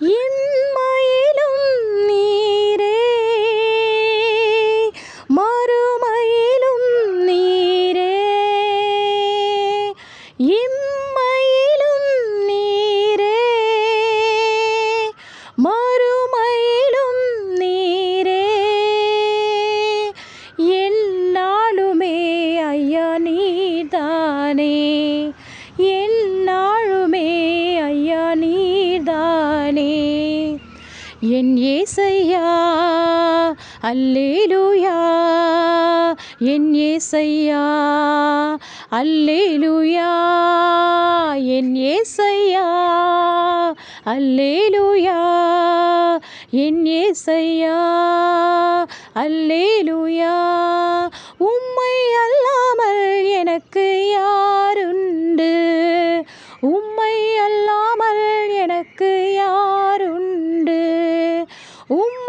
இன்மையிலும் நீரே. மறுமையிலும் நீரே. இம் நானே என் ஏசையா அல்லேலூயா. என் ஏசையா அல்லேலூயா. என் ஏசையா அல்லேலூயா. என் ஏசையா அல்லேலூயா. உம்மை அல்லாமல் எனக்கு யாருண்டு? உம்மை அல்லாமல் எனக்கு யாருண்டு உம்